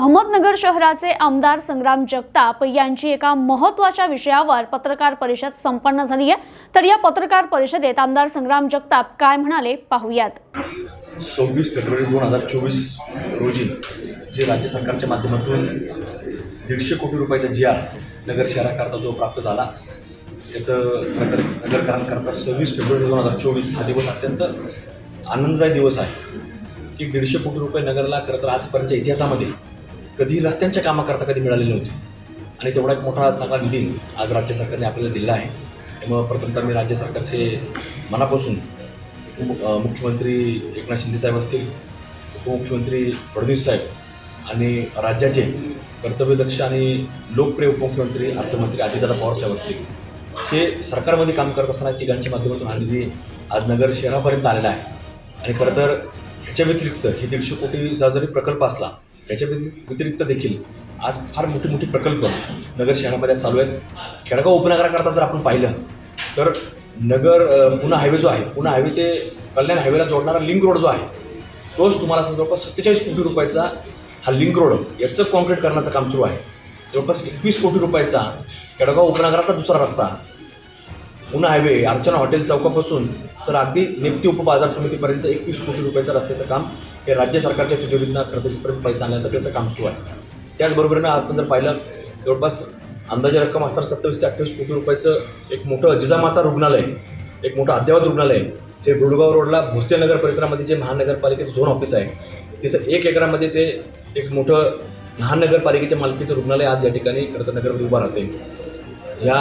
अहमदनगर शहराचे आमदार संग्राम जगताप यांची एका महत्त्वाच्या विषयावर पत्रकार परिषद संपन्न झाली आहे. तर या पत्रकार परिषदेत आमदार संग्राम जगताप काय म्हणाले पाहूयात. सव्वीस फेब्रुवारी दोन हजार चोवीस रोजी जे राज्य सरकारच्या माध्यमातून दीडशे कोटी रुपयाचा जी आर नगर शहराकरता जो प्राप्त झाला त्याचं खरं नगरकरांकरता सव्वीस फेब्रुवारी दोन हजार चोवीस हा दिवस अत्यंत आनंददायी दिवस आहे. की दीडशे कोटी रुपये नगरला खरं तर आजपर्यंतच्या इतिहासामध्ये कधी रस्त्यांच्या कामाकरता कधी मिळालेले नव्हती. आणि तेवढा एक मोठा चांगला निधी आज राज्य सरकारने आपल्याला दिला आहे. त्यामुळं प्रथमतः मी राज्य सरकारचे मनापासून उप- मुख्यमंत्री एकनाथ शिंदे साहेब असतील उपमुख्यमंत्री फडणवीस साहेब आणि राज्याचे कर्तव्यदक्ष आणि लोकप्रिय उपमुख्यमंत्री अर्थमंत्री अजितदादा पवार साहेब असतील हे सरकारमध्ये काम करत असताना तिघांच्या माध्यमातून हा निधी आज नगर शहरापर्यंत आलेला आहे. आणि खरं तर ह्याच्या व्यतिरिक्त हे दीडशे कोटीचा जरी प्रकल्प असला त्याच्या व्यतिरिक्त व्यतिरिक्त देखील आज फार मोठी मोठी प्रकल्प नगर शहरामध्ये चालू आहेत. खेडगाव उपनगराकरता जर आपण पाहिलं तर नगर पुणे हायवे जो आहे पुणे हायवे ते कल्याण हायवेला जोडणारा लिंक रोड जो आहे तोच तुम्हाला समजा जवळपास सत्तेचाळीस कोटी रुपयाचा हा लिंक रोड याचं कॉन्क्रीट करण्याचं काम सुरू आहे. जवळपास एकवीस कोटी रुपयाचा केडगाव उपनगराचा दुसरा रस्ता पुन्हा हायवे अर्चना हॉटेल चौकापासून तर अगदी निफ्टी उपबाजार समितीपर्यंत एकवीस कोटी रुपयाचं रस्त्याचं काम हे राज्य सरकारच्या तिजोरींना खर्चापर्यंत पैसा आणल्यानंतर त्याचं काम सुरू आहे. त्याचबरोबरीनं आपण जर पाहिलं जवळपास अंदाजे रक्कम असताना सत्तावीस ते अठ्ठावीस कोटी रुपयाचं एक मोठं जिजामाता रुग्णालय एक मोठं अद्ययावत रुग्णालय हे गुडगाव रोडला भोसलेनगर परिसरामध्ये जे महानगरपालिकेचं झोन ऑफिस आहे तिथं एक एकरामध्ये ते एक मोठं महानगरपालिकेच्या मालकीचं रुग्णालय आज या ठिकाणी खरं तर नगरमध्ये उभं राहते ह्या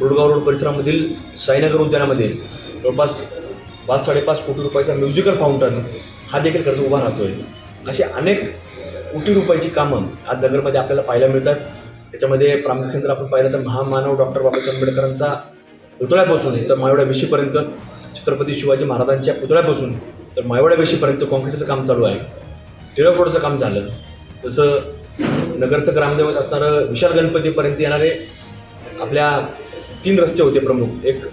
गुडगाव रोड परिसरामधील साईनगर उद्यानामध्ये जवळपास पाच साडेपाच कोटी रुपयाचा म्युझिकल फाउंटन हा देखील खर्च उभा राहतो आहे अशी अनेक कोटी रुपयाची कामं आज नगरमध्ये आपल्याला पाहायला मिळतात. त्याच्यामध्ये प्रामुख्याने जर आपण पाहिलं तर महामानव डॉक्टर बाबासाहेब आंबेडकरांचा पुतळ्यापासून तर मायवड्या वेशीपर्यंत छत्रपती शिवाजी महाराजांच्या पुतळ्यापासून तर मायवड्या वेशीपर्यंत कॉन्क्रीटचं काम चालू आहे. टिळकोडचं काम झालं. जसं नगरचं ग्रामदेवत असणारं विशाल गणपतीपर्यंत येणारे आपल्या तीन रस्ते होते प्रमुख. एक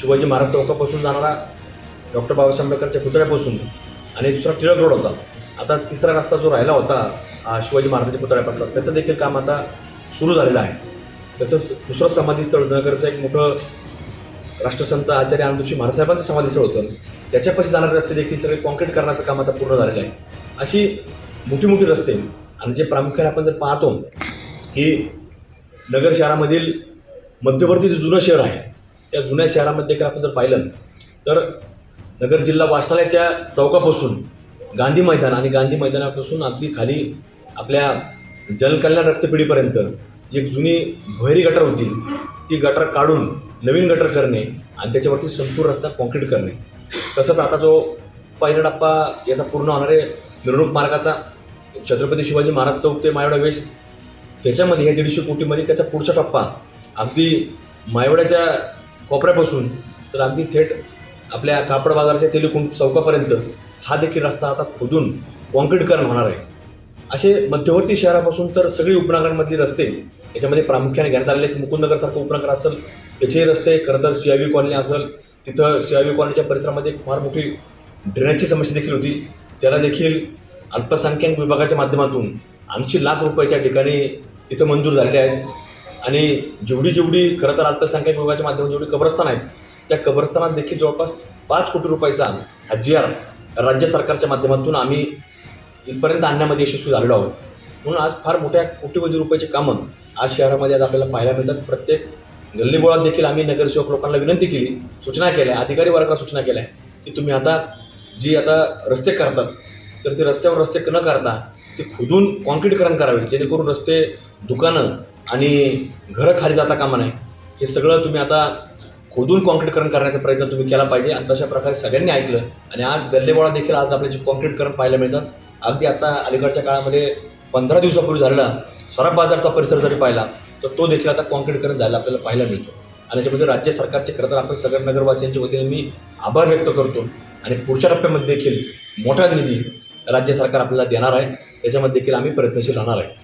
शिवाजी महाराज चौकापासून जाणारा डॉक्टर बाबासाहेब आंबेडकरच्या पुतळ्यापासून आणि दुसरा टिळक रोड होता. आता तिसरा रस्ता जो राहिला होता शिवाजी महाराजांच्या पुतळ्यापासून त्याचं देखील काम आता सुरू झालेलं आहे. तसंच दुसरं समाधीस्थळ नगरचं एक मोठं राष्ट्रसंत आचार्य आनंदोशी महाराजसाहेबांचं समाधीस्थळ होतं. त्याच्यापाशी जाणारे रस्ते देखील सगळे कॉन्क्रीट करण्याचं काम आता पूर्ण झालेलं आहे. अशी मोठी मोठी रस्ते आणि जे प्रामुख्याने आपण जर पाहतो की नगर शहरामधील मध्यवर्ती जे जुनं शहर आहे त्या जुन्या शहरामध्ये देखील आपण जर पाहिलं तर नगर जिल्हा वाचनालयाच्या चौकापासून गांधी मैदान आणि गांधी मैदानापासून अगदी खाली आपल्या जनकल्याण रक्तपिढीपर्यंत एक जुनी भैरी गटर होती. ती गटर काढून नवीन गटर करणे आणि त्याच्यावरती संपूर्ण रस्ता कॉन्क्रीट करणे. तसंच आता जो पहिला टप्पा याचा पूर्ण होणारे मिरवणूक मार्गाचा छत्रपती शिवाजी महाराज चौक ते मायवडा वेश त्याच्यामध्ये ह्या दीडशे कोटीमध्ये त्याचा पुढचा टप्पा अगदी मायवड्याच्या कोपऱ्यापासून तर अगदी थेट आपल्या कापड बाजाराच्या तेलुकुंड चौकापर्यंत हा देखील रस्ता आता खोदून कॉन्क्रीटकरण होणार आहे. असे मध्यवर्ती शहरापासून तर सगळी उपनगरांमधली रस्ते याच्यामध्ये प्रामुख्याने घेण्यात आलेले आहेत. मुकुंदनगरसारखं उपनगर असेल त्याचे रस्ते खरं तर सी आय व्ही कॉलनी असेल तिथं सी आय व्ही कॉलनीच्या परिसरामध्ये फार मोठी ड्रेनेजची समस्या देखील होती. त्याला देखील अल्पसंख्याक विभागाच्या माध्यमातून ऐंशी लाख रुपयाच्या ठिकाणी तिथं मंजूर झालेले आहेत. आणि जेवढी जेवढी खरं तर अल्पसंख्याक विभागाच्या माध्यमातून जेवढी कब्रस्तान आहेत त्या कब्रस्तानात देखील जवळपास पाच कोटी रुपयाचा हा जी आर राज्य सरकारच्या माध्यमातून आम्ही इथपर्यंत आणण्यामध्ये यशस्वी झालेलो आहोत. म्हणून आज फार मोठ्या कोटीवधी रुपयाची कामं आज शहरामध्ये आज आपल्याला पाहायला मिळतात. प्रत्येक गल्लीबोळात देखील आम्ही नगरसेवक लोकांना विनंती केली सूचना केल्या अधिकारी वर्गाला सूचना केल्या की तुम्ही आता जी आता रस्ते करतात तर ते रस्त्यावर रस्ते न करता ते खोदून कॉन्क्रीटकरण करावे जेणेकरून रस्ते दुकानं आणि घरं खाली जाता कामा नाही हे सगळं तुम्ही आता खोदून कॉन्क्रीटकरण करण्याचा प्रयत्न तुम्ही केला पाहिजे आणि तशा प्रकारे सगळ्यांनी ऐकलं. आणि आज गल्लेबोळा देखील आज आपल्याचे कॉन्क्रीटकरण पाहायला मिळतात अगदी आता अलीकडच्या काळामध्ये पंधरा दिवसापूर्वी झालेला सराफ बाजारचा परिसर जरी पाहिला तर तो देखील आता कॉन्क्रीटकरण झाला आपल्याला पाहायला मिळतो. आणि त्याच्यामध्ये राज्य सरकारचे खरं तर आपण सगळ्या नगरवासियांच्या वतीने मी आभार व्यक्त करतो. आणि पुढच्या टप्प्यामध्ये देखील मोठा निधी राज्य सरकार आपल्याला देणार आहे. त्याच्यामध्ये देखील आम्ही प्रयत्नशील राहणार आहे.